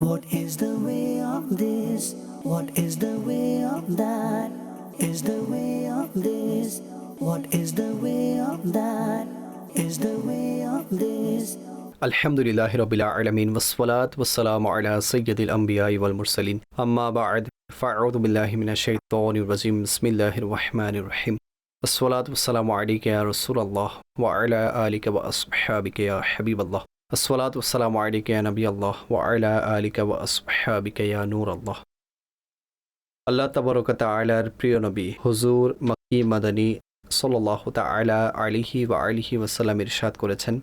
What is the way of this? What is the way of that? Is the way of this? What is the way of that? Is the way of this? الحمد لله رب العالمين والصلاة والسلام على سيد الأنبياء والمرسلين أما بعد فأعوذ بالله من الشيطان الرجيم بسم الله الرحمن الرحيم الصلاة والسلام عليك يا رسول الله وعلى آلك وأصحابك يا حبيب الله আল্লাহ ওয়া আলা আল্লাহ আল্লাহ প্রিয় নবী হুজুর মকি মাদানী আলিহি ওয়া আলিহি ওয়াসাল্লাম ইরশাদ করেছেন।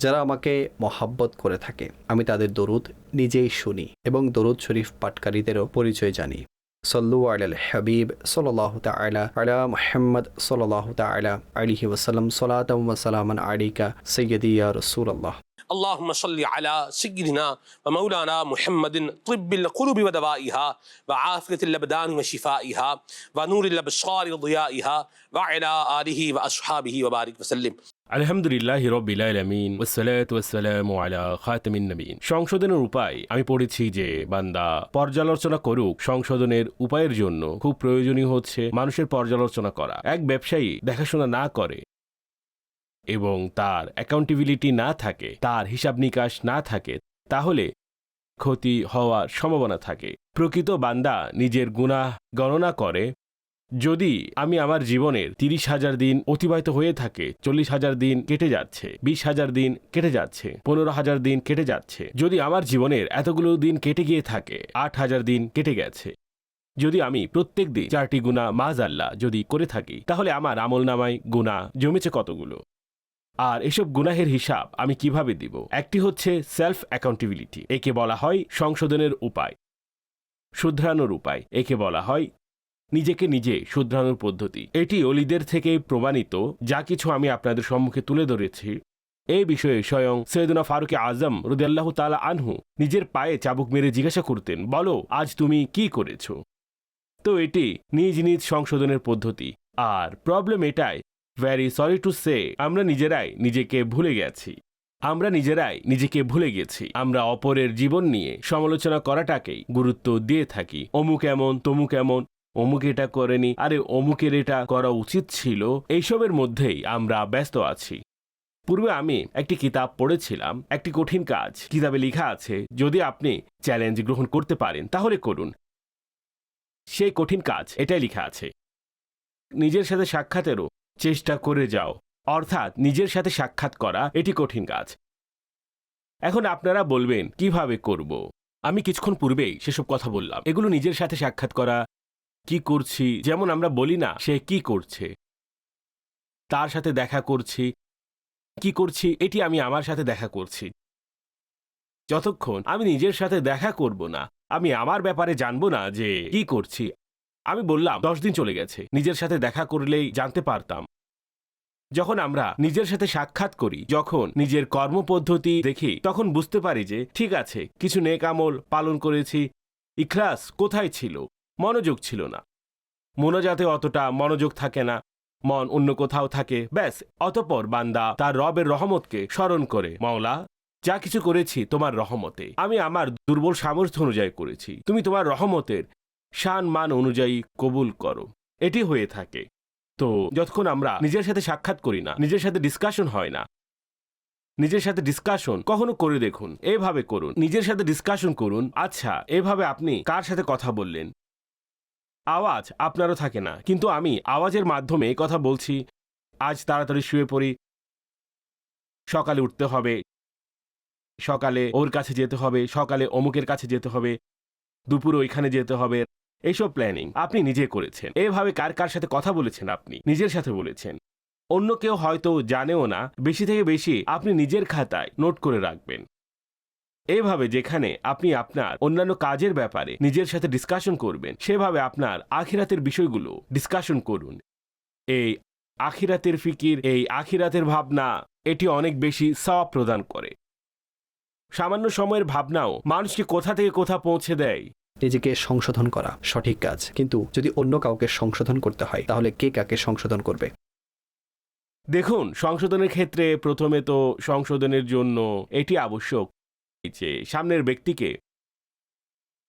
যারা আমাকে মহাব্বত করে থাকে আমি তাদের দরুদ নিজেই শুনি এবং দরুদ শরীফ পাটকারীদেরও পরিচয় জানি। সল্লু আলাল হাবিব সাল্লাহ তালা আলা মোহাম্মদ সাল্লাহ তালা আলিহি ওসালাম সালাতাম ওয়াসালামান আলিকা সৈয়দি ইয়া রসুল আল্লাহ اللهم صل على سيدنا ومولانا محمد طب القلوب ودوائها وعافية الأبدان وشفائها ونور الأبصار وضيائها وعلى آله وأصحابه وبارك وسلم আলহামদুলিল্লাহ রব্বিল আলামিন ওয়াসসালাতু ওয়াসসালামু আলা খাতামিন নবীন সংশোধনের উপায় আমি পড়েছি যে বান্দা পর্যালোচনা করুক সংশোধনের উপায়ের জন্য খুব প্রয়োজনীয় হচ্ছে মানুষের পর্যালোচনা করা এক ব্যবসায়ী দেখাশোনা না করে এবং তার অ্যাকাউন্টেবিলিটি না থাকে, তার হিসাব নিকাশ না থাকে, তাহলে ক্ষতি হওয়ার সম্ভাবনা থাকে। প্রকৃত বান্দা নিজের গুনাহ গণনা করে, যদি আমি আমার জীবনের তিরিশ হাজার দিন অতিবাহিত হয়ে থাকে, চল্লিশ হাজার দিন কেটে যাচ্ছে, বিশ হাজার দিন কেটে যাচ্ছে, পনেরো হাজার দিন কেটে যাচ্ছে, যদি আমার জীবনের এতগুলো দিন কেটে গিয়ে থাকে, আট হাজার দিন কেটে গেছে, যদি আমি প্রত্যেক দিন চারটি গুণা মাজ আল্লাহ যদি করে থাকি, তাহলে আমার আমল নামায় গুণা জমেছে কতগুলো? আর এসব গুনাহের হিসাব আমি কীভাবে দিব? একটি হচ্ছে সেলফ অ্যাকাউন্টেবিলিটি একে বলা হয় সংশোধনের উপায়। শুধরানোর উপায়, একে বলা হয় নিজেকে নিজে শুধরানোর পদ্ধতি। এটি অলিদের থেকে প্রমাণিত, যা কিছু আমি আপনাদের সম্মুখে তুলে ধরেছি। এই বিষয়ে স্বয়ং সৈয়দুনা ফারুক আজম রুদাল্লাহ তালা আনহু নিজের পায়ে চাবুক মেরে জিজ্ঞাসা করতেন, বলো, আজ তুমি কি করেছ? তো এটি নিজ নিজ সংশোধনের পদ্ধতি। আর প্রবলেম এটাই ভ্যারি সরি টু সে আমরা নিজেরাই নিজেকে ভুলে গেছি। আমরা নিজেরাই নিজেকে ভুলে গেছি। আমরা অপরের জীবন নিয়ে সমালোচনা করাটাকেই গুরুত্ব দিয়ে থাকি। অমুক এমন, তমুক এমন, অমুক এটা করেনি, আরে অমুকের এটা করা উচিত ছিল, এইসবের মধ্যেই আমরা ব্যস্ত আছি। পূর্বে আমি একটি কিতাব পড়েছিলাম, একটি কঠিন কাজ। কিতাবে লেখা আছে, যদি আপনি চ্যালেঞ্জ গ্রহণ করতে পারেন, তাহলে করুন। সেই কঠিন কাজ, এটাই লেখা আছে। নিজের সাথে সাক্ষাতেরও চেষ্টা করে যাও। অর্থাৎ নিজের সাথে সাক্ষাৎ করা, এটি কঠিন কাজ। এখন আপনারা বলবেন, কীভাবে করব? আমি কিছুক্ষণ পূর্বেই সেসব কথা বললাম। এগুলো নিজের সাথে সাক্ষাৎ করা, কি করছি? যেমন আমরা বলি না, সে কি করছে? তার সাথে দেখা করছি। কি করছি? এটি আমি আমার সাথে দেখা করছি। যতক্ষণ আমি নিজের সাথে দেখা করব না, আমি আমার ব্যাপারে জানব না যে, কি করছি? আমি বললাম, দশ দিন চলে গেছে। নিজের সাথে দেখা করলেই জানতে পারতাম। যখন আমরা নিজের সাথে সাক্ষাৎ করি, যখন নিজের কর্মপদ্ধতি দেখি, তখন বুঝতে পারি যে, ঠিক আছে, কিছু নেক আমল পালন করেছি, ইখলাস কোথায় ছিল? মনোযোগ ছিল না। মোনাজাতে অতটা মনোযোগ থাকে না, মন অন্য কোথাও থাকে, ব্যাস, অতপর বান্দা তার রবের রহমতকে স্মরণ করে, মাওলা, যা কিছু করেছি তোমার রহমতে, আমি আমার দুর্বল সামর্থ্য অনুযায়ী করেছি, তুমি তোমার রহমতের শান মান অনুযায়ী কবুল করো। এটি হয়ে থাকে। তো যতক্ষণ আমরা নিজের সাথে সাক্ষাৎ করি না, নিজের সাথে ডিসকাশন হয় না, নিজের সাথে ডিসকাশন কখনো করে দেখুন, এভাবে করুন, নিজের সাথে ডিসকাশন করুন আচ্ছা এভাবে আপনি কার সাথে কথা বললেন? আওয়াজ আপনারও থাকে না, কিন্তু আমি আওয়াজের মাধ্যমে কথা বলছি, আজ তাড়াতাড়ি শুয়ে পড়ি, সকালে উঠতে হবে, সকালে ওর কাছে যেতে হবে, সকালে অমুকের কাছে যেতে হবে, দুপুরে ওইখানে যেতে হবে এইসব প্ল্যানিং আপনি নিজে করেছেন। এভাবে কার কার সাথে কথা বলেছেন আপনি? নিজের সাথে বলেছেন। অন্য কেউ হয়তো জানেও না, বেশি থেকে বেশি আপনি নিজের খাতায় নোট করে রাখবেন। এভাবে যেখানে আপনি আপনার অন্যান্য কাজের ব্যাপারে নিজের সাথে ডিসকাশন করবেন, সেভাবে আপনার আখিরাতের বিষয়গুলো ডিসকাশন করুন। এই আখিরাতের ফিকির, এই আখিরাতের ভাবনা, এটি অনেক বেশি সওয়াব প্রদান করে। সামান্য সময়ের ভাবনাও মানুষকে কোথা থেকে কোথা পৌঁছে দেয়? নিজেকে সংশোধন করা সঠিক কাজ। কিন্তু যদি অন্য কাউকে সংশোধন করতে হয় তাহলে কে কাকে সংশোধন করবে? দেখুন সংশোধনের ক্ষেত্রে প্রথমে তো সংশোধনের জন্য এটি আবশ্যক। যে সামনের ব্যক্তিকে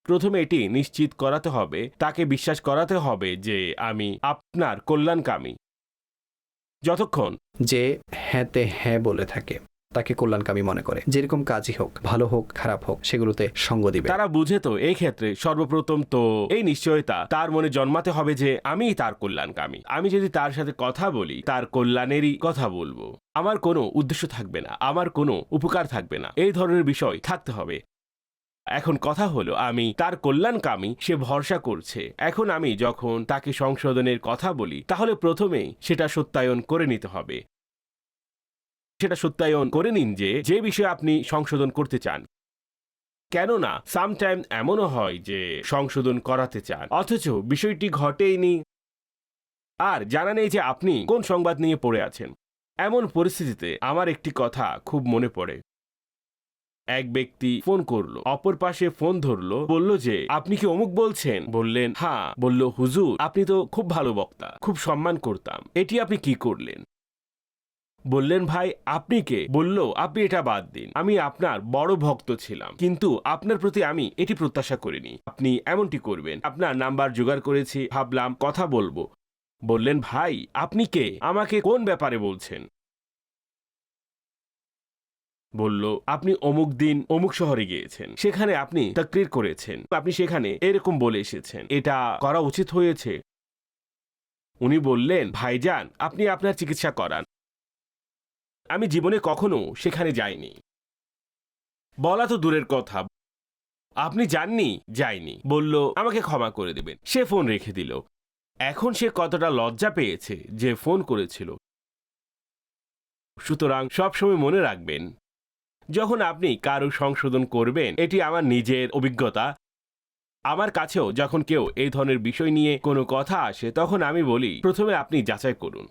প্রথমে এটি নিশ্চিত করাতে হবে তাকে বিশ্বাস করাতে হবে যে আমি আপনার কল্যাণকামী। যতক্ষণ যে হ্যাঁতে হ্যাঁ বলে থাকে। তাকে কল্যাণকামী মনে করে। যেরকম কাজই হোক, ভালো হোক, খারাপ হোক, সেগুলোতে সঙ্গ দিবে। তারা বুঝে তো এই ক্ষেত্রে সর্বপ্রথম তো এই নিশ্চয়তা তার মনে জন্মাতে হবে যে আমি তার কল্যাণকামী। আমি যদি তার সাথে কথা বলি, তার কল্যাণেরই কথা বলব। আমার কোনো উদ্দেশ্য থাকবে না, আমার কোনো উপকার থাকবে না। এই ধরনের বিষয় থাকতে হবে। এখন কথা হলো, আমি তার কল্যাণকামী, সে ভরসা করছে। এখন আমি যখন তাকে সংশোধনের কথা বলি, তাহলে প্রথমেই সেটা সত্যায়ন করে নিতে হবে। সেটা সত্যায়ন করে নিন যে যে বিষয়ে আপনি সংশোধন করতে চান। কেননা সামটাইম এমনও হয় যে, সংশোধন করাতে চান। অথচ বিষয়টি ঘটেইনি। আর জানা নেই যে আপনি কোন সংবাদ নিয়ে পড়ে আছেন। এমন পরিস্থিতিতে আমার একটি কথা খুব মনে পড়ে। এক ব্যক্তি ফোন করল, অপর পাশে ফোন ধরলো, বলল যে, আপনি কি অমুক বলছেন? বললেন হ্যাঁ। বলল, হুজুর, আপনি তো খুব ভালো বক্তা, খুব সম্মান করতাম। এটি আপনি কি করলেন? বললেন, ভাই, আপনি কে? বলল, আপনি এটা বাদ দিন। আমি আপনার বড় ভক্ত ছিলাম। কিন্তু আপনার প্রতি আমি এটি প্রত্যাশা করিনি। আপনি এমনটি করবেন। আপনার নাম্বার জোগাড় করেছি। ভাবলাম, কথা বলব। বললেন, ভাই, আপনি কে? আমাকে কোন ব্যাপারে বলছেন? বলল, আপনি অমুক দিন অমুক শহরে গিয়েছেন। সেখানে আপনি তাকরির করেছেন। আপনি সেখানে এরকম বলে এসেছেন। এটা করা উচিত হয়েছে। উনি বললেন, ভাইজান, আপনি আপনার চিকিৎসা করান। আমি জীবনে কখনো সেখানে যাইনি। বলা তো দূরের কথা। আপনি যাননি, যাইনি। বলল, আমাকে ক্ষমা করে দেবেন। সে ফোন রেখে দিল। এখন সে কতটা লজ্জা পেয়েছে যে ফোন করেছিল। সুতরাং সবসময় মনে রাখবেন, যখন আপনি কারও সংশোধন করবেন, এটি আমার নিজের অভিজ্ঞতা। আমার কাছেও যখন কেউ এই ধরনের বিষয় নিয়ে কোনো কথা আসে, তখন আমি বলি, প্রথমে আপনি যাচাই করুন।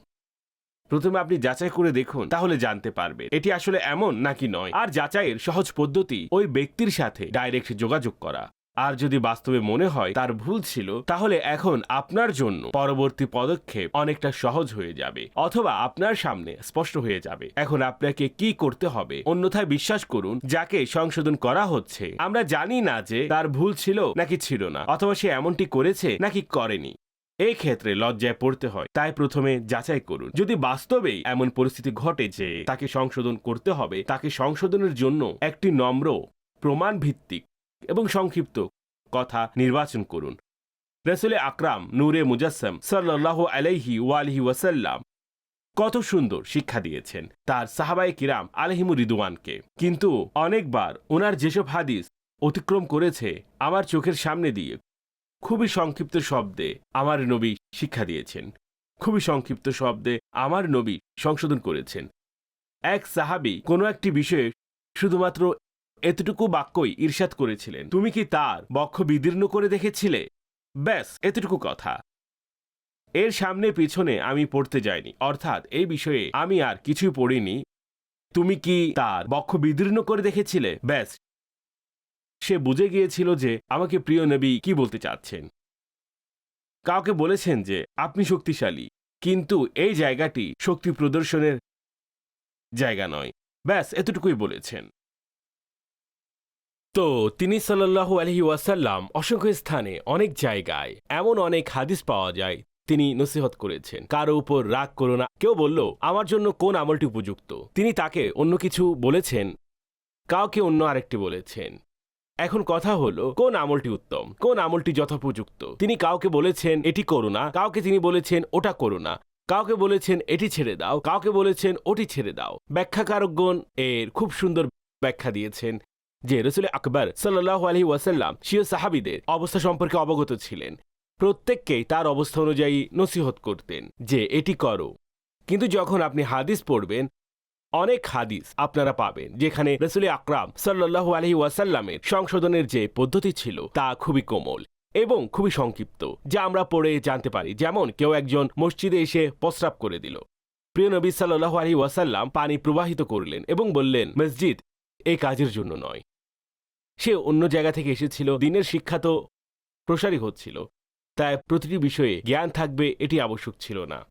প্রথমে আপনি যাচাই করে দেখুন, তাহলে জানতে পারবে এটি আসলে এমন নাকি নয়? আর যাচাইয়ের সহজ পদ্ধতি, ওই ব্যক্তির সাথে ডাইরেক্ট যোগাযোগ করা। আর যদি বাস্তবে মনে হয় তার ভুল ছিল, তাহলে এখন আপনার জন্য পরবর্তী পদক্ষেপ অনেকটা সহজ হয়ে যাবে, অথবা আপনার সামনে স্পষ্ট হয়ে যাবে। এখন আপনাকে কি করতে হবে? অন্যথায় বিশ্বাস করুন, যাকে সংশোধন করা হচ্ছে, আমরা জানি না যে তার ভুল ছিল নাকি ছিল না, অথবা সে এমনটি করেছে নাকি করেনি। এই ক্ষেত্রে লজ্জায় পড়তে হয়। তাই প্রথমে যাচাই করুন। যদি বাস্তবেই এমন পরিস্থিতি ঘটে যে তাকে সংশোধন করতে হবে, তাকে সংশোধনের জন্য একটি নম্র প্রমাণ ভিত্তিক এবং সংক্ষিপ্ত কথা নির্বাচন করুন। রসুলে আকরাম নূরে মুজাসম সাল্লাহ আলাইহি ওয়ালিহি ওয়াসাল্লাম কত সুন্দর শিক্ষা দিয়েছেন তার সাহাবাই কিরাম আলহিমু রিদুয়ানকে কিন্তু অনেকবার ওনার যেসব হাদিস অতিক্রম করেছে আমার চোখের সামনে দিয়ে খুবই সংক্ষিপ্ত শব্দে আমার নবী শিক্ষা দিয়েছেন। খুবই সংক্ষিপ্ত শব্দে আমার নবী সংশোধন করেছেন। এক সাহাবি কোনো একটি বিষয়ে শুধুমাত্র এতটুকু বাক্যই ঈর্ষাদ করেছিলেন, তুমি কি তার বক্ষ বিদীর্ণ করে দেখেছিলে? ব্যাস, এতটুকু কথা। এর সামনে পিছনে আমি পড়তে যাইনি, অর্থাৎ এই বিষয়ে আমি আর কিছুই পড়িনি, তুমি কি তার বক্ষ বিদীর্ণ করে দেখেছিলে? ব্যাস সে বুঝে গিয়েছিল যে আমাকে প্রিয় নবী কি বলতে চাচ্ছেন। কাউকে বলেছেন যে, আপনি শক্তিশালী, কিন্তু এই জায়গাটি শক্তি প্রদর্শনের জায়গা নয়। ব্যাস, এতটুকুই বলেছেন। তো তিনি সাল্লাল্লাহু আলহি ওয়াসাল্লাম অসংখ্য স্থানে, অনেক জায়গায়, এমন অনেক হাদিস পাওয়া যায়, তিনি নসিহত করেছেন। কারও উপর রাগ করো না। কেউ বলল, আমার জন্য কোন আমলটি উপযুক্ত? তিনি তাকে অন্য কিছু বলেছেন, কাউকে অন্য আরেকটি বলেছেন। এখন কথা হলো, কোন আমলটি উত্তম? কোন আমলটি যথোপযুক্ত? তিনি কাউকে বলেছেন, এটি করো না। কাউকে তিনি বলেছেন, ওটা করো না। কাউকে বলেছেন, এটি ছেড়ে দাও। কাউকে বলেছেন, ওটি ছেড়ে দাও। ব্যাখ্যাকারকগণ এর খুব সুন্দর ব্যাখ্যা দিয়েছেন যে রসুল আকবর সাল্লাহ আলহি ওয়াসাল্লাম শিও সাহাবিদের অবস্থা সম্পর্কে অবগত ছিলেন। প্রত্যেককেই তার অবস্থা অনুযায়ী নসিহত করতেন যে, এটি করো। কিন্তু যখন আপনি হাদিস পড়বেন অনেক হাদিস আপনারা পাবেন, যেখানে রসুল আকরাম সাল্লাহ আলহি ওয়াসাল্লামের সংশোধনের যে পদ্ধতি ছিল, তা খুবই কোমল এবং খুবই সংক্ষিপ্ত, যা আমরা পড়ে জানতে পারি। যেমন, কেউ একজন মসজিদে এসে প্রস্রাব করে দিল। প্রিয় নবী সাল্লাহ আলহি ওয়াসাল্লাম পানি প্রবাহিত করলেন এবং বললেন, মসজিদ এই কাজের জন্য নয়। সে অন্য জায়গা থেকে এসেছিল, দিনের শিক্ষা তো প্রসারী হচ্ছিল, তাই প্রতিটি বিষয়ে জ্ঞান থাকবে, এটি আবশ্যক ছিল না।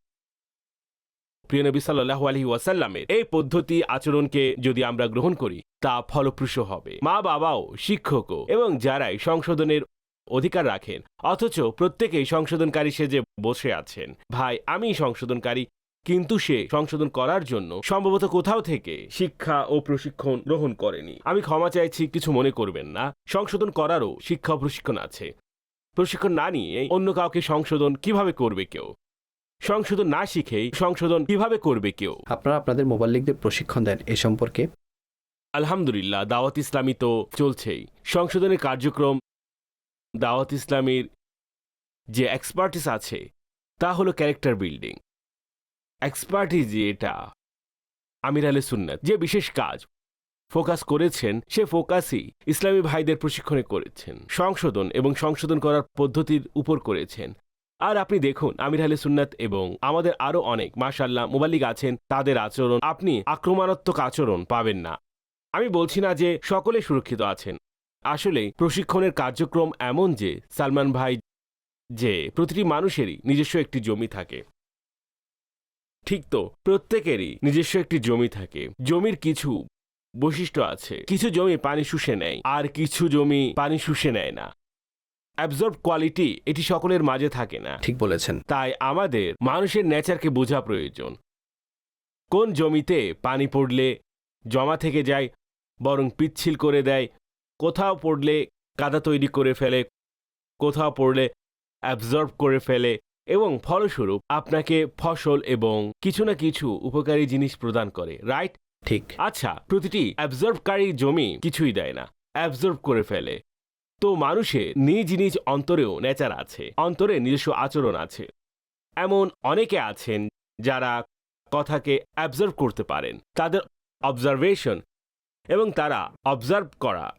প্রিয় নবী সাল্লাহ আলহি ওয়াসাল্লামের এই পদ্ধতি আচরণকে যদি আমরা গ্রহণ করি, তা ফলপ্রসূ হবে। মা বাবাও, শিক্ষকও এবং যারাই সংশোধনের অধিকার রাখেন, অথচ প্রত্যেকেই সংশোধনকারী সেজে বসে আছেন, ভাই, আমি সংশোধনকারী, কিন্তু সে সংশোধন করার জন্য সম্ভবত কোথাও থেকে শিক্ষা ও প্রশিক্ষণ গ্রহণ করেনি। আমি ক্ষমা চাইছি, কিছু মনে করবেন না। সংশোধন করারও শিক্ষা প্রশিক্ষণ আছে। প্রশিক্ষণ না নিয়ে অন্য কাউকে সংশোধন কীভাবে করবে কেউ? সংশোধন না শিখেই সংশোধন কীভাবে করবে কেউ? আপনারা আপনাদের মোবাল্লিকদের প্রশিক্ষণ দেন এ সম্পর্কে। আলহামদুলিল্লাহ দাওয়াত ইসলামী তো চলছেই। সংশোধনের কার্যক্রম দাওয়াত ইসলামীর যে এক্সপার্টিস আছে তা হলো ক্যারেক্টার বিল্ডিং এক্সপার্টিস এটা আমির আলে সুন্নাত যে বিশেষ কাজ ফোকাস করেছেন সে ফোকাসই ইসলামী ভাইদের প্রশিক্ষণে করেছেন। সংশোধন এবং সংশোধন করার পদ্ধতির উপর করেছেন। আর আপনি দেখুন, আমির আলী সুন্নাত এবং আমাদের আরও অনেক মাশাল্লাহ মোবাল্লিক আছেন, তাদের আচরণ আপনি আক্রমণাত্মক আচরণ পাবেন না। আমি বলছি না যে সকলে সুরক্ষিত আছেন। আসলে প্রশিক্ষণের কার্যক্রম এমন যে, সালমান ভাই যে, প্রতিটি মানুষেরই নিজস্ব একটি জমি থাকে। ঠিক তো, প্রত্যেকেরই নিজস্ব একটি জমি থাকে। জমির কিছু বৈশিষ্ট্য আছে। কিছু জমি পানি শুষে নেয়, আর কিছু জমি পানি শুষে নেয় না। অ্যাবজর্ব কোয়ালিটি এটি সকলের মাঝে থাকে না। ঠিক বলেছেন। তাই আমাদের মানুষের নেচারকে বোঝা প্রয়োজন। কোন জমিতে পানি পড়লে জমা থেকে যায় বরং পিচ্ছিল করে দেয় কোথাও পড়লে কাদা তৈরি করে ফেলে কোথাও পড়লে অ্যাবজর্ব করে ফেলে এবং ফলস্বরূপ আপনাকে ফসল এবং কিছু না কিছু উপকারী জিনিস প্রদান করে রাইট ঠিক। আচ্ছা প্রতিটি অ্যাবজর্বকারী জমি কিছুই দেয় না অ্যাবজর্ব করে ফেলে। তো মানুষের নিজ নিজ অন্তরেও নেচার আছে, অন্তরে নিজস্ব আচরণ আছে। এমন অনেকে আছেন যারা কথাকে অ্যাবজর্ভ করতে পারেন, তাদের অবজারভেশন এবং তারা অবজার্ভ করা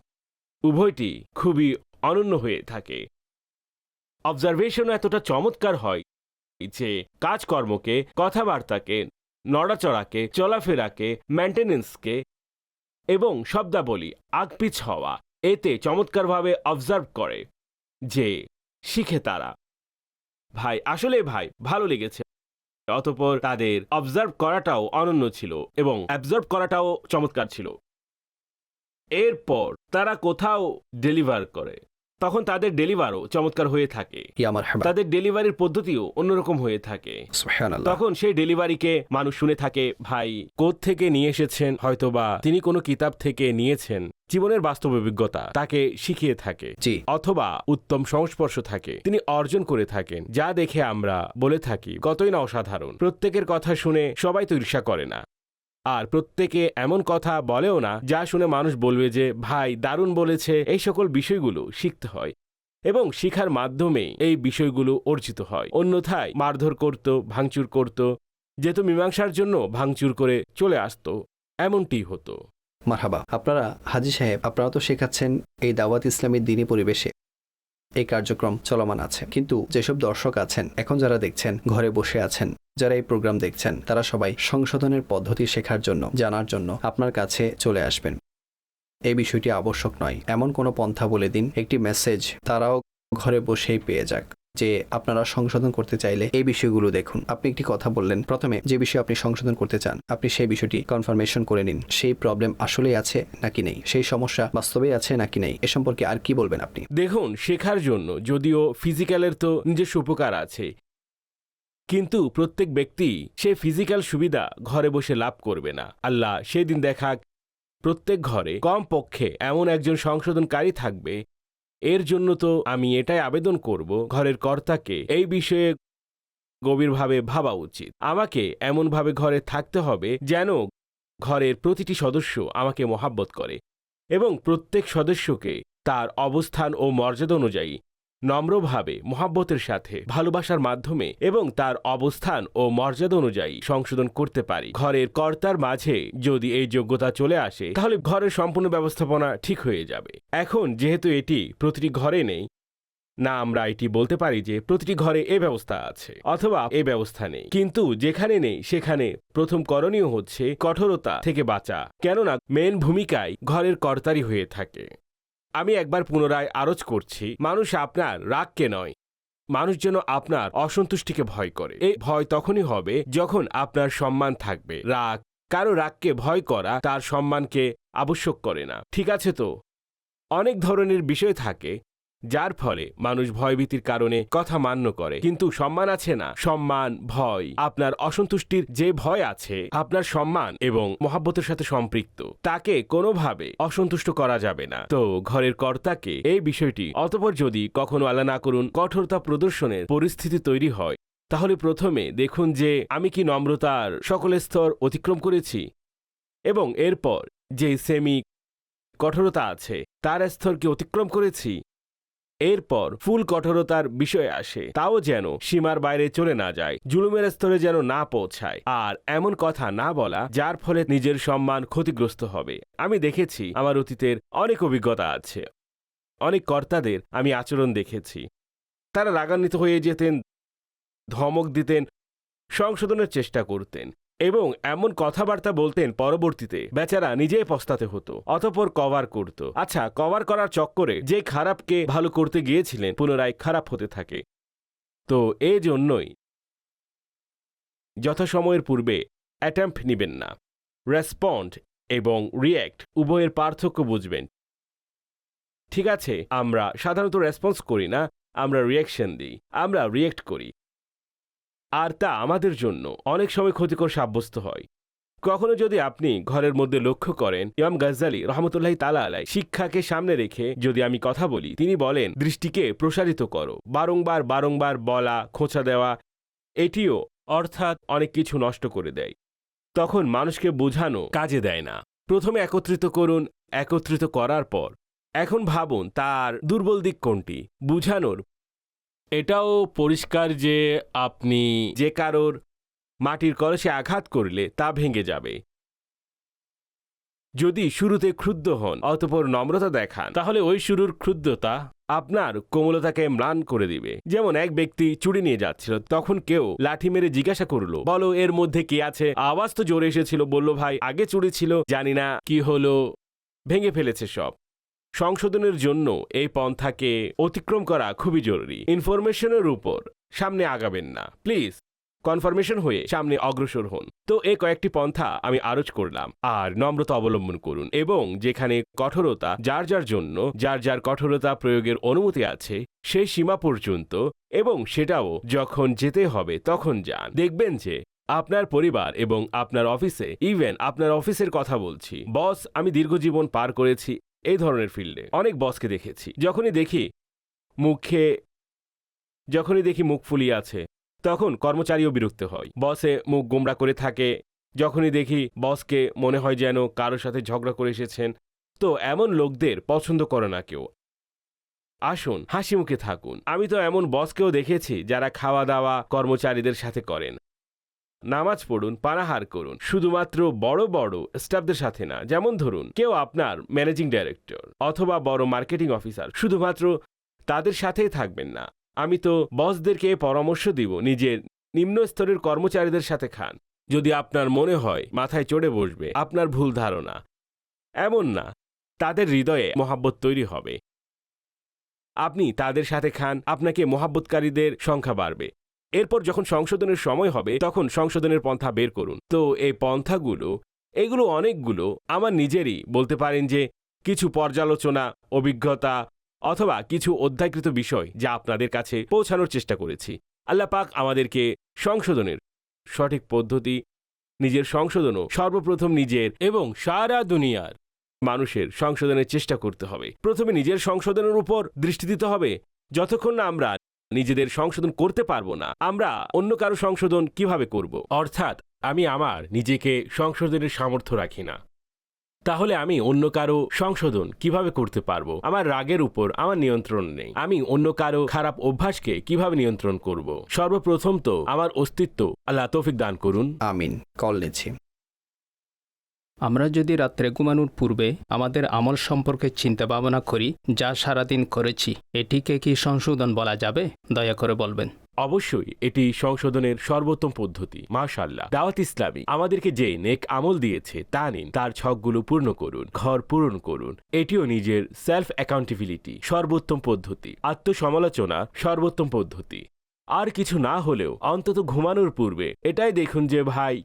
উভয়টি খুবই অনন্য হয়ে থাকে। অবজারভেশন এতটা চমৎকার হয় যে কাজকর্মকে, কথাবার্তাকে, নড়াচড়াকে, চলাফেরাকে মেনটেনেন্সকে এবং শব্দাবলী আগপিছ হওয়া এতে চমৎকারভাবে অবজার্ভ করে যে শিখে তারা। ভাই, আসলে ভাই, ভালো লেগেছে। অতপর তাদের অবজার্ভ করাটাও অনন্য ছিল এবং অ্যাবজর্ভ করাটাও চমৎকার ছিল। এরপর তারা কোথাও ডেলিভার করে। তখন তাদের ডেলিভারও চমৎকার হয়ে থাকে। তাদের ডেলিভারির পদ্ধতিও অন্যরকম হয়ে থাকে। তখন সেই ডেলিভারিকে মানুষ শুনে থাকে ভাই কোথ থেকে নিয়ে এসেছেন? হয়তোবা তিনি কোনো কিতাব থেকে নিয়েছেন। জীবনের বাস্তব অভিজ্ঞতা তাকে শিখিয়ে থাকে। অথবা উত্তম সংস্পর্শ থাকে। তিনি অর্জন করে থাকেন। যা দেখে আমরা বলে থাকি কতই না অসাধারণ। প্রত্যেকের কথা শুনে সবাই তো ঈর্ষা করে না। আর প্রত্যেকে এমন কথা বলেও না, যা শুনে মানুষ বলবে যে, ভাই, দারুণ বলেছে, এই সকল বিষয়গুলো শিখতে হয়। এবং শিখার মাধ্যমে এই বিষয়গুলো অর্জিত হয়। অন্যথায় মারধর করত, ভাঙচুর করত যেহেতু মীমাংসার জন্য ভাঙচুর করে চলে আসত। এমনটি হতো। মারহাবা, আপনারা হাজি সাহেব, আপনারা তো শেখাচ্ছেন এই দাওয়াত ইসলামের দিনী পরিবেশে। এই কার্যক্রম চলমান আছে। কিন্তু যেসব দর্শক আছেন, এখন যারা দেখছেন, ঘরে বসে আছেন যারা এই প্রোগ্রাম দেখছেন, তারা সবাই সংশোধনের পদ্ধতি শেখার জন্য, জানার জন্য আপনার কাছে চলে আসবেন। এই বিষয়টি আবশ্যক নয়। এমন কোনো পন্থা বলে দিন, একটি মেসেজ তারাও ঘরে বসেই পেয়ে যাক, যে আপনারা সংশোধন করতে চাইলে এই বিষয়গুলো দেখুন। আপনি একটি কথা বললেন, প্রথমে যে বিষয়ে আপনি সংশোধন করতে চান, আপনি সেই বিষয়টি কনফার্মেশন করে নিন, সেই প্রবলেম আসলেই আছে নাকি নেই, সেই সমস্যা বাস্তবেই আছে নাকি নেই, এ সম্পর্কে আর কি বলবেন আপনি? দেখুন, শেখার জন্য যদিও ফিজিক্যালের তো নিজস্ব উপকার আছে কিন্তু প্রত্যেক ব্যক্তি সে ফিজিক্যাল সুবিধা ঘরে বসে লাভ করবে না। আল্লাহ সেদিন দেখাক, প্রত্যেক ঘরে কম পক্ষে এমন একজন সংশোধনকারী থাকবে। এর জন্য তো আমি এটাই আবেদন করব, ঘরের কর্তাকে এই বিষয়ে গভীরভাবে ভাবা উচিত। আমাকে এমনভাবে ঘরে থাকতে হবে যেন ঘরের প্রতিটি সদস্য আমাকে মহাব্বত করে এবং প্রত্যেক সদস্যকে তার অবস্থান ও মর্যাদা অনুযায়ী নম্রভাবে, মহাব্বতের সাথে, ভালোবাসার মাধ্যমে এবং তার অবস্থান ও মর্যাদা অনুযায়ী সংশোধন করতে পারি। ঘরের কর্তার মাঝে যদি এই যোগ্যতা চলে আসে, তাহলে ঘরের সম্পূর্ণ ব্যবস্থাপনা ঠিক হয়ে যাবে। এখন যেহেতু এটি প্রতিটি ঘরে নেই, না আমরা এটি বলতে পারি যে প্রতিটি ঘরে এ ব্যবস্থা আছে অথবা এ ব্যবস্থা নেই। কিন্তু যেখানে নেই, সেখানে প্রথম করণীয় হচ্ছে কঠোরতা থেকে বাঁচা। কেননা মেন ভূমিকায় ঘরের কর্তারই হয়ে থাকে। আমি একবার পুনরায় আরজ করছি, মানুষ আপনার রাগকে নয়। মানুষ যেন আপনার অসন্তুষ্টিকে ভয় করে। এই ভয় তখনই হবে যখন আপনার সম্মান থাকবে। রাগ, কারও রাগকে ভয় করা তার সম্মানকে আবশ্যক করে না। ঠিক আছে তো? অনেক ধরনের বিষয় থাকে যার ফলে মানুষ ভয়ভীতির কারণে কথা মান্য করে। কিন্তু সম্মান আছে না। সম্মান, ভয়, আপনার অসন্তুষ্টির যে ভয় আছে, আপনার সম্মান এবং মহাব্বতের সাথে সম্পৃক্ত। তাকে কোনোভাবে অসন্তুষ্ট করা যাবে না। তো ঘরের কর্তাকে এই বিষয়টি অতপর যদি কখনো আল্লাহ না করুন, কঠোরতা প্রদর্শনের পরিস্থিতি তৈরি হয়। তাহলে প্রথমে দেখুন যে আমি কি নম্রতার সকল স্তর অতিক্রম করেছি এবং এরপর যে সেমি কঠোরতা আছে, তার স্তরকে অতিক্রম করেছি। এরপর ফুল কঠোরতার বিষয় আসে। তাও যেন সীমার বাইরে চলে না যায়, জুলুমের স্তরে যেন না পৌঁছায়। আর এমন কথা না বলা, যার ফলে নিজের সম্মান ক্ষতিগ্রস্ত হবে। আমি দেখেছি আমার অতীতের অনেক অভিজ্ঞতা আছে। অনেক কর্তাদের আমি আচরণ দেখেছি। তারা রাগান্বিত হয়ে যেতেন, ধমক দিতেন, সংশোধনের চেষ্টা করতেন। এবং এমন কথাবার্তা বলতেন পরবর্তীতে। বেচারা নিজেই পস্তাতে হতো, অতপর কভার করত। আচ্ছা কভার করার চক্করে যে খারাপকে ভালো করতে গিয়েছিলেন পুনরায় খারাপ হতে থাকে। তো এই জন্যই যথাসময়ের পূর্বে অ্যাটেম্প নিবেন না। রেসপন্ড এবং রিয়্যাক্ট উভয়ের পার্থক্য বুঝবেন। ঠিক আছে, আমরা সাধারণত রেসপন্স করি না, আমরা রিয়াকশন দিই, আমরা রিয়েক্ট করি। আর তা আমাদের জন্য অনেক সময় ক্ষতিকর সাব্যস্ত হয়। কখনো যদি আপনি ঘরের মধ্যে লক্ষ্য করেন, ইমাম গাজ্জালি রহমতুল্লাহ তালা আলাই শিক্ষাকে সামনে রেখে যদি আমি কথা বলি, তিনি বলেন, দৃষ্টিকে প্রসারিত করো। বারংবার বারংবার বলা, খোঁচা দেওয়া, এটিও অর্থাৎ অনেক কিছু নষ্ট করে দেয়। তখন মানুষকে বোঝানো কাজে দেয় না। প্রথমে একত্রিত করুন, একত্রিত করার পর। এখন ভাবুন, তার দুর্বল দিক কোনটি? বুঝানোর এটাও পরিষ্কার যে আপনি যে কারোর মাটির কলসে আঘাত করলে তা ভেঙে যাবে। যদি শুরুতে ক্ষুব্ধ হন, অতপর নম্রতা দেখান, তাহলে ওই শুরুর ক্ষুব্ধতা আপনার কোমলতাকে ম্লান করে দিবে। যেমন এক ব্যক্তি চুরি নিয়ে যাচ্ছিল, তখন কেউ লাঠি মেরে জিজ্ঞাসা করল, বলো, এর মধ্যে কি আছে? আওয়াজ তো জোরে এসেছিল, বলল, ভাই, আগে চুরি ছিল, জানি না কি হলো, ভেঙে ফেলেছে সব। সংশোধনের জন্য এই পন্থাকে অতিক্রম করা খুবই জরুরি। ইনফরমেশনের উপর সামনে আগাবেন না। প্লিজ, কনফার্মেশন হয়ে সামনে অগ্রসর হন। তো এই কয়েকটি পন্থা আমি আরোচ করলাম। আর নম্রতা অবলম্বন করুন এবং যেখানে কঠোরতা যার যার জন্য, যার যার কঠোরতা প্রয়োগের অনুমতি আছে, সেই সীমা পর্যন্ত এবং সেটাও যখন যেতে হবে তখন যান। দেখবেন যে আপনার পরিবার এবং আপনার অফিসে, ইভেন আপনার অফিসের কথা বলছি, বস, আমি দীর্ঘজীবন পার করেছি এই ধরনের ফিল্ডে। অনেক বসকে দেখেছি। যখনই দেখি মুখে, যখনই দেখি মুখ ফুলিয়ে আছে, তখন কর্মচারীও বিরক্ত হয়। বসে মুখ গোমরা করে থাকে। যখনই দেখি বসকে মনে হয় যেন কারোর সাথে ঝগড়া করে এসেছেন, তো এমন লোকদের পছন্দ করে না কেউ। আসুন হাসি মুখে থাকুন। আমি তো এমন বসকেও দেখেছি যারা খাওয়া দাওয়া কর্মচারীদের সাথে করেন। নামাজ পড়ুন, পানাহার করুন। শুধুমাত্র বড় বড় স্টাফদের সাথে না, যেমন ধরুন কেউ আপনার ম্যানেজিং ডাইরেক্টর অথবা বড় মার্কেটিং অফিসার শুধুমাত্র তাদের সাথেই থাকবেন না। আমি তো বসদেরকে পরামর্শ দিব, নিজের নিম্ন স্তরের কর্মচারীদের সাথে খান। যদি আপনার মনে হয় মাথায় চড়ে বসবে, আপনার ভুল ধারণা। এমন না, তাদের হৃদয়ে মহাব্বত তৈরি হবে। আপনি তাদের সাথে খান, আপনাকে মহাব্বতকারীদের সংখ্যা বাড়বে। এরপর যখন সংশোধনের সময় হবে, তখন সংশোধনের পন্থা বের করুন। তো এই পন্থাগুলো, এগুলো অনেকগুলো আমার নিজেরই বলতে পারেন যে কিছু পর্যালোচনা, অভিজ্ঞতা অথবা কিছু অধ্যায়কৃত বিষয় যা আপনাদের কাছে পৌঁছানোর চেষ্টা করেছি। আল্লাহ পাক আমাদেরকে সংশোধনের সঠিক পদ্ধতি, নিজের সংশোধনও সর্বপ্রথম নিজের এবং সারা দুনিয়ার মানুষের সংশোধনের চেষ্টা করতে হবে। প্রথমে নিজের সংশোধনের উপর দৃষ্টি দিতে হবে। যতক্ষণ না আমরা নিজেদের সংশোধন করতে পারব না। আমরা অন্য কারও সংশোধন কীভাবে করব? অর্থাৎ, আমি আমার নিজেকে সংশোধনের সামর্থ্য রাখি না। তাহলে আমি অন্য কারও সংশোধন কীভাবে করতে পারব? আমার রাগের উপর আমার নিয়ন্ত্রণ নেই। আমি অন্য কারও খারাপ অভ্যাসকে কীভাবে নিয়ন্ত্রণ করব? সর্বপ্রথম তো আমার অস্তিত্ব আল্লাহ তৌফিক দান করুন। আমিন। কল নিচ্ছি। আমরা যদি রাত্রে ঘুমানোর পূর্বে আমাদের আমল সম্পর্কে চিন্তা ভাবনা করি, যা সারাদিন করেছি, এটিকে কি সংশোধন বলা যাবে? দয়া করে বলবেন। অবশ্যই, এটি সংশোধনের সর্বোত্তম পদ্ধতি। মাশাল্লাহ দাওয়াত ইসলামী। আমাদেরকে যে নেক আমল দিয়েছে, তা নিন। তার ছকগুলো পূর্ণ করুন, ঘর পূরণ করুন। এটিও নিজের সেলফ অ্যাকাউন্টেবিলিটি, সর্বোত্তম পদ্ধতি। আত্মসমালোচনা, সর্বোত্তম পদ্ধতি। আর কিছু না হলেও, অন্তত ঘুমানোর পূর্বে, এটাই দেখুন যে ভাই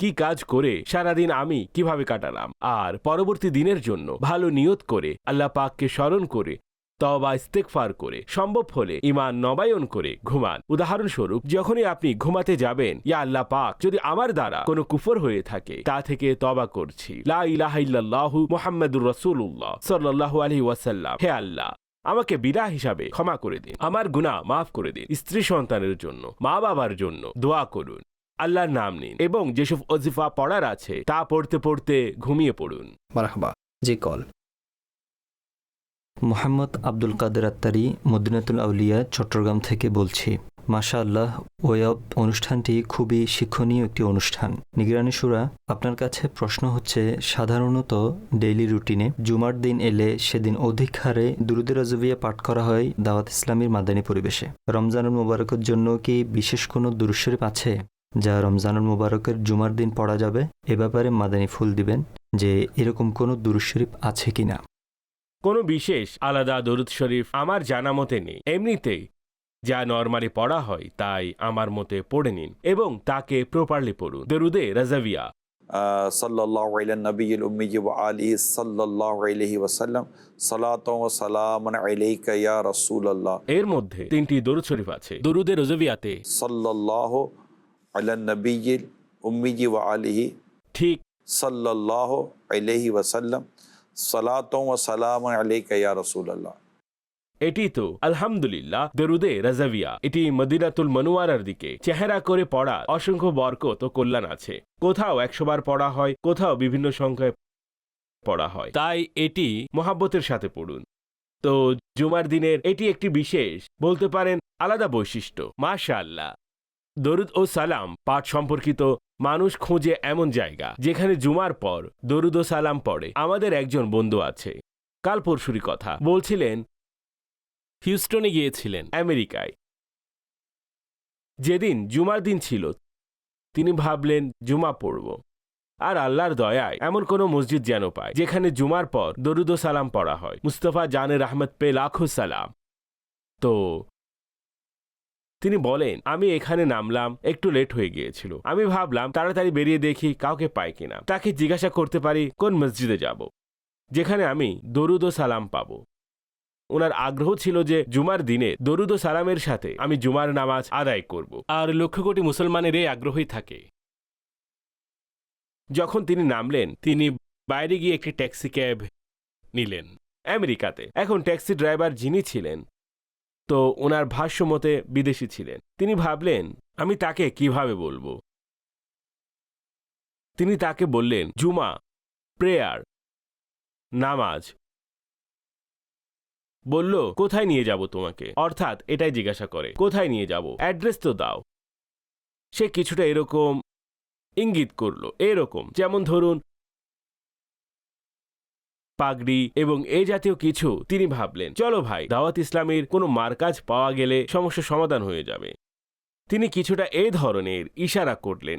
কি কাজ করে সারাদিন আমি কীভাবে কাটালাম? আর পরবর্তী দিনের জন্য ভালো নিয়ত করে, আল্লাহ পাককে স্মরণ করে তবা ইস্তেকফার করে, সম্ভব হলে ইমান নবায়ন করে ঘুমান। উদাহরণস্বরূপ, যখনই আপনি ঘুমাতে যাবেন, ইয়া আল্লাহ পাক, যদি আমার দ্বারা কোনো কুফর হয়ে থাকে, তা থেকে তবা করছি। লা ইলাহা ইল্লাল্লাহু মুহাম্মাদুর রাসূলুল্লাহ সাল্লাল্লাহু আলাইহি ওয়াসাল্লাম। হে আল্লাহ, আমাকে বিদা হিসাবে ক্ষমা করে দিন। আমার গুনাহ মাফ করে দিন। স্ত্রী সন্তানের জন্য মা বাবার জন্য দোয়া করুন। আল্লাহর নাম নিন এবং যেসব অজিফা পড়ার আছে তা পড়তে পড়তে ঘুমিয়ে পড়ুন। মারহাবা জি কল। মোহাম্মদ আব্দুল কাদের আত্তারি মদিনাতুল আউলিয়া চট্টগ্রাম থেকে বলছি। মাশা আল্লাহ ওয়াব অনুষ্ঠানটি খুবই শিক্ষণীয় একটি অনুষ্ঠান। নিগরানি সুরা আপনার কাছে প্রশ্ন হচ্ছে সাধারণত ডেইলি রুটিনে জুমার দিন এলে সেদিন অধিক হারে দুরুদের রাজবিয়া পাঠ করা হয় দাওয়াত ইসলামীর মাদানী পরিবেশে। রমজানুল মোবারকের জন্য কি বিশেষ কোনো দুরুশরীফ আছে? যা রমজানুল মুবারকের জুমার দিন পড়া যাবে এ ব্যাপারে মাদানী ফুল দিবেন যে এরকম কোনো দুরুদ শরীফ আছে কি না কোনো বিশেষ আলাদা দরুদ শরীফ আমার জানা মতে নেই। এমনিতেই যা নর্মালি পড়া হয় তাই আমার মতে পড়ে নিন এবং তাকে প্রপারলি পড়ুন। দরুদে রাজাভিয়া সাল্লাল্লাহু আলা নবিয়িল উম্মি ওয়া আলি সাল্লাল্লাহু আলাইহি ওয়াসাল্লাম সালাতু ওয়া সালামুন আলাইকা ইয়া রাসূলুল্লাহ। এর মধ্যে তিনটি দরুদ শরীফ আছে। দরুদে রাজাভিয়াতে সাল্লাল্লাহু আল্লাহ নবীল ঠিক। এটি তো আলহামদুলিল্লাহ রাজাভিয়া এটি মদিনাতুল দিকে। চেহারা করে পড়া অসংখ্য বরকত ও কল্যাণ আছে। কোথাও একশোবার পড়া হয় কোথাও বিভিন্ন সংখ্যায় পড়া হয়। তাই এটি মহাব্বতের সাথে পড়ুন। তো জুমার দিনের এটি একটি বিশেষ বলতে পারেন আলাদা বৈশিষ্ট্য। মাশাআল্লাহ। দরুদ ও সালাম পাঠ সম্পর্কিত মানুষ খোঁজে এমন জায়গা যেখানে জুমার পর দরুদ ও সালাম পড়ে। আমাদের একজন বন্ধু আছে। কাল পরশুরি কথা। বলছিলেন, হিউস্টনে গিয়েছিলেন আমেরিকায়। যেদিন জুমার দিন ছিল, তিনি ভাবলেন, জুমা পড়ব। আর আল্লাহর দয়ায় এমন কোনো মসজিদ যেন পায়, যেখানে জুমার পর দরুদ সালাম পড়া হয়। মুস্তফা জানের আহমদ পে লাখো সালাম। তো তিনি বলেন, আমি এখানে নামলাম, একটু লেট হয়ে গিয়েছিল। আমি ভাবলাম, তাড়াতাড়ি বেরিয়ে দেখি কাউকে পাই কিনা। তাকে জিজ্ঞাসা করতে পারি, কোন মসজিদে যাব? যেখানে আমি দরুদ ও সালাম পাবো। ওনার আগ্রহ ছিল যে জুমার দিনে দরুদ ও সালামের সাথে আমি জুমার নামাজ আদায় করব। আর লক্ষ কোটি মুসলমানের এই আগ্রহই থাকে। যখন তিনি নামলেন, তিনি বাইরে গিয়ে একটি ট্যাক্সি ক্যাব নিলেন। আমেরিকাতে। এখন ট্যাক্সি ড্রাইভার যিনি ছিলেন তো ওনার ভাষ্য মতে বিদেশি ছিলেন। তিনি ভাবলেন, আমি তাকে কীভাবে বলব? তিনি তাকে বললেন, জুমা, প্রেয়ার, নামাজ। বলল, কোথায় নিয়ে যাব তোমাকে? অর্থাৎ এটাই জিজ্ঞাসা করে, কোথায় নিয়ে যাব? অ্যাড্রেস তো দাও। সে কিছুটা এরকম ইঙ্গিত করল, এরকম। যেমন ধরুন পাগড়ি এবং এই জাতীয় কিছু তিনি ভাবলেন। চলো ভাই, দাওয়াত ইসলামের কোনো মারকাজ পাওয়া গেলে সমস্যা সমাধান হয়ে যাবে। তিনি কিছুটা এই ধরনের ইশারা করলেন।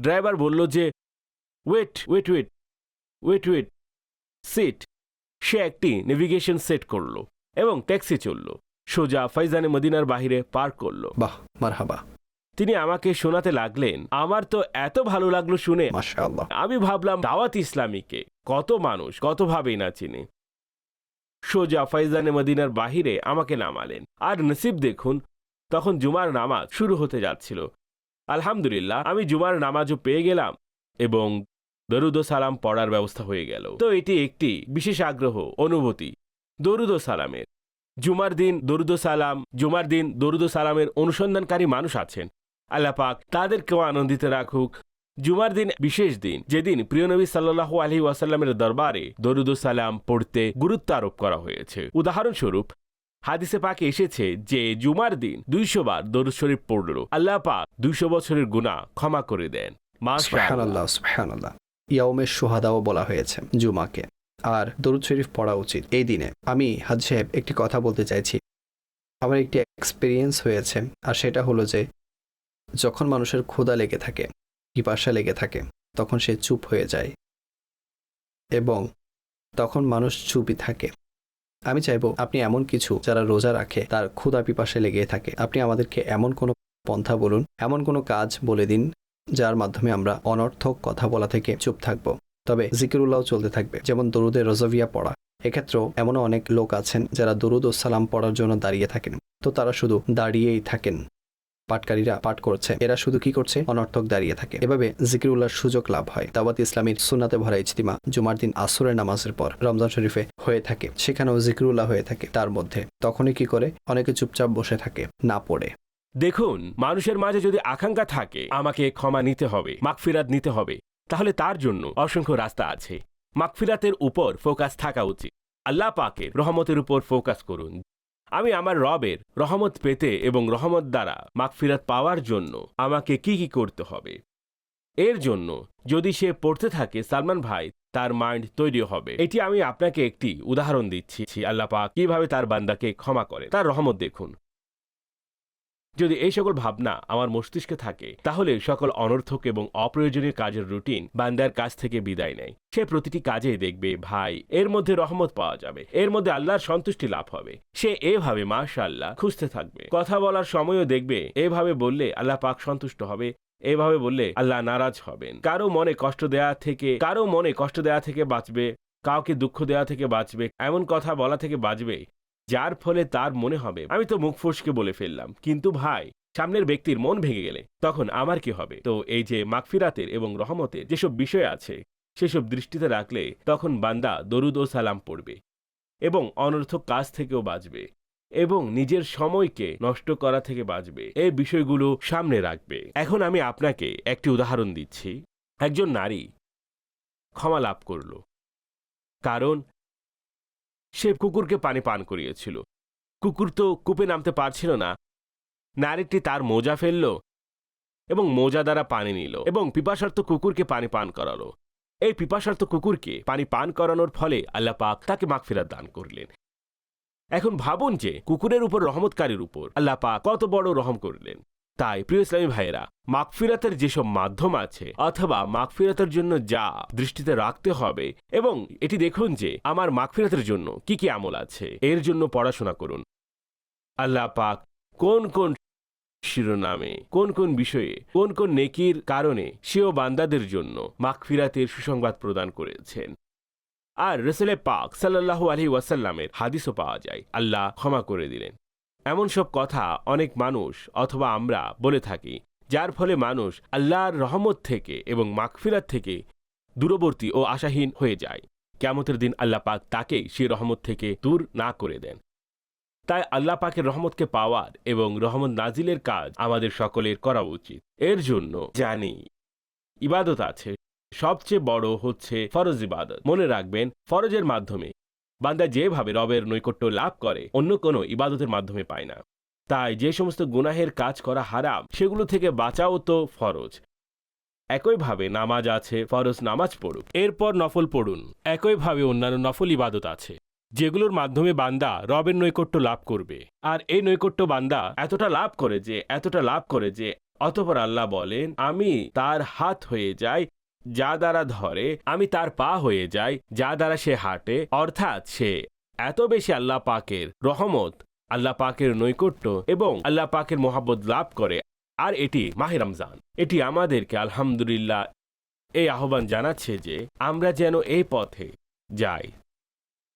ড্রাইভার বলল যে, wait wait wait wait wait, sit. সে একটি নেভিগেশন সেট করল এবং ট্যাক্সি চলল। সোজা ফাইজানে মদিনার বাহিরে পার্ক করল। বাহ, মারহাবা। তিনি আমাকে শোনাতে লাগলেন। আমার তো এত ভালো লাগল শুনে। আমি ভাবলাম দাওয়াত ইসলামীকে। কত মানুষ কতভাবেই না চিনে। সোজা ফাইজানে মদিনার বাহিরে আমাকে নামালেন। আর নসিব দেখুন তখন জুমার নামাজ শুরু হতে যাচ্ছিল। আলহামদুলিল্লাহ আমি জুমার নামাজও পেয়ে গেলাম এবং দরুদ সালাম পড়ার ব্যবস্থা হয়ে গেল। তো এটি একটি বিশেষ আগ্রহ অনুভূতি দরুদ সালামের। জুমার দিন দরুদ সালাম জুমার দিন দরুদ সালামের অনুসন্ধানকারী মানুষ আছেন। আল্লাহ পাক তাদেরকেও আনন্দিত রাখুক। জুমার দিন বিশেষ দিন, যেদিন প্রিয় নবী সাল্লাহ আলহি ওয়াসাল্লামের দরবারে দরুদ সালাম পড়তে গুরুত্ব আরোপ করা হয়েছে। উদাহরণস্বরূপ, হাদিসে পাকে এসেছে যে জুমার দিন দুইশো বার দরুদ শরীফ পড়ল। আল্লাহ পাক দুইশো বছরের গুণা ক্ষমা করে দেন। ইয়াউমের সোহাদাও বলা হয়েছে জুমাকে। আর দরুদ শরীফ পড়া উচিত। এই দিনে আমি হাজ সাহেব একটি কথা বলতে চাইছি। আমার একটি এক্সপিরিয়েন্স হয়েছে, আর সেটা হলো যে যখন মানুষের ক্ষুধা লেগে থাকে, পিপাসা লেগে থাকে, তখন সে চুপ হয়ে যায়। এবং তখন মানুষ চুপই থাকে। আমি চাইব আপনি এমন কিছু যারা রোজা রাখে, তার ক্ষুধা পিপাসে লেগে থাকে। আপনি আমাদেরকে এমন কোনো পন্থা বলুন, এমন কোনো কাজ বলে দিন, যার মাধ্যমে আমরা অনর্থক কথা বলা থেকে চুপ থাকব। তবে জিকিরুল্লাহ চলতে থাকবে, যেমন দরুদে রজভিয়া পড়া। এক্ষেত্রেও এমনও অনেক লোক আছেন যারা দরুদ ও সালাম পড়ার জন্য দাঁড়িয়ে থাকেন। তো তারা শুধু দাঁড়িয়েই থাকেন। পাটকারীরা পাঠ করছে। এরা শুধু কি করছে? অনর্থক দাঁড়িয়ে থাকে। এভাবে জিকিরুল্লাহর সুযোগ লাভ হয়। দাওয়াত ইসলামীর সুন্নাতে ভরা ইজতিমা জুমার দিন আসরের নামাজের পর রমজান শরীফে হয়ে থাকে। সেখানেও জিকিরুল্লাহ হয়ে থাকে। তার মধ্যে তখনই কি করে? অনেকে চুপচাপ বসে থাকে, না পড়ে। দেখুন, মানুষের মাঝে যদি আকাঙ্ক্ষা থাকে, আমাকে ক্ষমা নিতে হবে, মাগফিরাত নিতে হবে, তাহলে তার জন্য অসংখ্য রাস্তা আছে। মাগফিরাতের উপর ফোকাস থাকা উচিত। আল্লাহ পাকের রহমতের উপর ফোকাস করুন। আমি আমার রবের রহমত পেতে এবং রহমত দ্বারা মাগফিরাত পাওয়ার জন্য আমাকে কি কি করতে হবে? এর জন্য যদি সে পড়তে থাকে, সালমান ভাই, তার মাইন্ড তৈরি হবে। এটি আমি আপনাকে একটি উদাহরণ দিচ্ছি, আল্লাহ পাক কীভাবে তার বান্দাকে ক্ষমা করে। তার রহমত দেখুন। যদি এই সকল ভাবনা আমার মস্তিষ্কে থাকে, তাহলে সকল অনর্থক এবং অপ্রয়োজনীয় কাজের রুটিন বান্দার কাছ থেকে বিদায় নেয়। সে প্রতিটি কাজে দেখবে, ভাই, এর মধ্যে রহমত পাওয়া যাবে। এর মধ্যে আল্লাহর সন্তুষ্টি লাভ হবে। সে এভাবে মাশাআল্লাহ খুঁজতে থাকবে। কথা বলার সময়ও দেখবে, এভাবে বললে আল্লাহ পাক সন্তুষ্ট হবে, এভাবে বললে আল্লাহ নারাজ হবেন। কারও মনে কষ্ট দেয়া থেকে, কারও মনে কষ্ট দেয়া থেকে বাঁচবে, কাউকে দুঃখ দেওয়া থেকে বাঁচবে, এমন কথা বলা থেকে বাঁচবে যার ফলে তার মনে হবে। আমি তো মুখ ফসকে বলে ফেললাম, কিন্তু ভাই, সামনের ব্যক্তির মন ভেঙে গেলে তখন আমার কি হবে? তো এই যে মাগফিরাতের এবং রহমতের যেসব বিষয় আছে, সেসব দৃষ্টিতে রাখলে তখন বান্দা দরুদ ও সালাম পড়বে এবং অনর্থক কাজ থেকেও বাঁচবে এবং নিজের সময়কে নষ্ট করা থেকে বাঁচবে। এই বিষয়গুলো সামনে রাখবে। এখন আমি আপনাকে একটি উদাহরণ দিচ্ছি। একজন নারী ক্ষমা লাভ করল। কারণ সে কুকুরকে পানি পান করিয়েছিল। কুকুর তো কূপে নামতে পারছিল না। নারীটি তার মোজা ফেলল এবং মোজা দ্বারা পানি নিল এবং পিপাসার্থ কুকুরকে পানি পান করালো। এই পিপাসার্থ কুকুরকে পানি পান করানোর ফলে আল্লাহ পাক তাকে মাগফিরাত দান করলেন। এখন ভাবুন যে কুকুরের উপর রহমতকারীর উপর আল্লাহ পাক কত বড় রহম করলেন। তাই, প্রিয় ইসলামী ভাইয়েরা, মাগফিরাতের যেসব মাধ্যম আছে, অথবা মাগফিরাতের জন্য যা দৃষ্টিতে রাখতে হবে, এবং এটি দেখুন যে আমার মাগফিরাতের জন্য কি কি আমল আছে, এর জন্য পড়াশোনা করুন। আল্লাহ পাক কোন কোন শিরোনামে, কোন কোন বিষয়ে, কোন কোন নেকির কারণে সেও বান্দাদের জন্য মাগফিরাতের সুসংবাদ প্রদান করেছেন। আর রসেলে পাক সাল্লাল্লাহু আলহি ওয়াসাল্লামের হাদিসও পাওয়া যায়। আল্লাহ ক্ষমা করে দিলেন। এমন সব কথা অনেক মানুষ অথবা আমরা বলে থাকি, যার ফলে মানুষ আল্লাহর রহমত থেকে এবং মাগফিরাত থেকে দূরবর্তী ও আশাহীন হয়ে যায়। কেমতের দিন আল্লাহ পাক তাকে সে রহমত থেকে দূর না করে দেন। তাই আল্লাহ পাকের রহমতকে পাওয়ার এবং রহমত নাজিলের কাজ আমাদের সকলের করা উচিত। এর জন্য জানি, ইবাদত আছে। সবচেয়ে বড় হচ্ছে ফরজ ইবাদত। মনে রাখবেন, ফরজের মাধ্যমে বান্দা যেভাবে রবের নৈকট্য লাভ করে, অন্য কোনো ইবাদতের মাধ্যমে পায় না। তাই যে সমস্ত গুনাহের কাজ করা হারাম, সেগুলো থেকে বাঁচাও তো ফরজ। একইভাবে নামাজ আছে, ফরজ নামাজ পড়ুক। এরপর নফল পড়ুন। একইভাবে অন্যান্য নফল ইবাদত আছে, যেগুলোর মাধ্যমে বান্দা রবের নৈকট্য লাভ করবে। আর এই নৈকট্য বান্দা এতটা লাভ করে যে, এতটা লাভ করে যে, অতপর আল্লাহ বলেন, আমি তার হাত হয়ে যাই যা দ্বারা ধরে, আমি তার পা হয়ে যাই, যা দ্বারা সে হাঁটে, অর্থাৎ সে এত বেশি আল্লাহ পাকের রহমত, আল্লাহ পাকের নৈকট্য এবং আল্লাহ পাকের মোহাব্বত লাভ করে। আর এটি মাহে রমজান। এটি আমাদেরকে আলহামদুলিল্লাহ এই আহ্বান জানাচ্ছে যে আমরা যেন এই পথে যাই।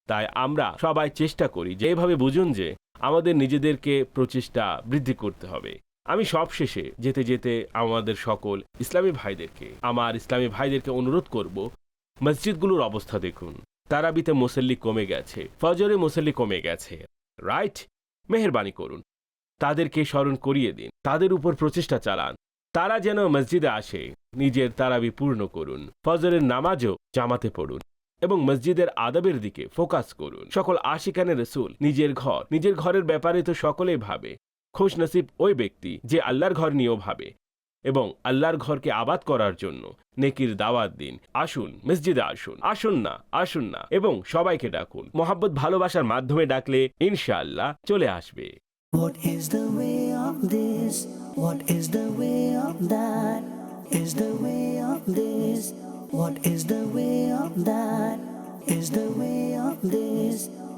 তাই আমরা সবাই চেষ্টা করি যে এভাবে বুঝুন যে আমাদের নিজেদেরকে প্রচেষ্টা বৃদ্ধি করতে হবে। আমি সবশেষে যেতে যেতে আমাদের সকল ইসলামী ভাইদেরকে, আমার ইসলামী ভাইদেরকে অনুরোধ করব, মসজিদগুলোর অবস্থা দেখুন। তারাবিতে মুসল্লি কমে গেছে, ফজরে মুসল্লি কমে গেছে। রাইট মেহরবানি করুন। তাদেরকে স্মরণ করিয়ে দিন, তাদের উপর প্রচেষ্টা চালান। তারা যেন মসজিদে আসে, নিজের তারাবি পূর্ণ করুন। ফজরের নামাজও জামাতে পড়ুন এবং মসজিদের আদবের দিকে ফোকাস করুন। সকল আশিকানে রসুল, নিজের ঘর, নিজের ঘরের ব্যাপারে তো সকলেই ভাবে। খুশ নসিব ওই ব্যক্তি যে আল্লাহর ঘর নিয়েও ভাবে এবং আল্লাহর ঘরকে আবাদ করার জন্য নেকির দাওয়াত দিন আসুন, মসজিদে আসুন আসুন না আসুন না এবং সবাইকে ডাকুন মোহাব্বত ভালোবাসার মাধ্যমে ডাকলে ইনশাআল্লাহ চলে আসবে What is the way of this? What is the way of that? Is the way of this? What is the way of that? Is the way of this?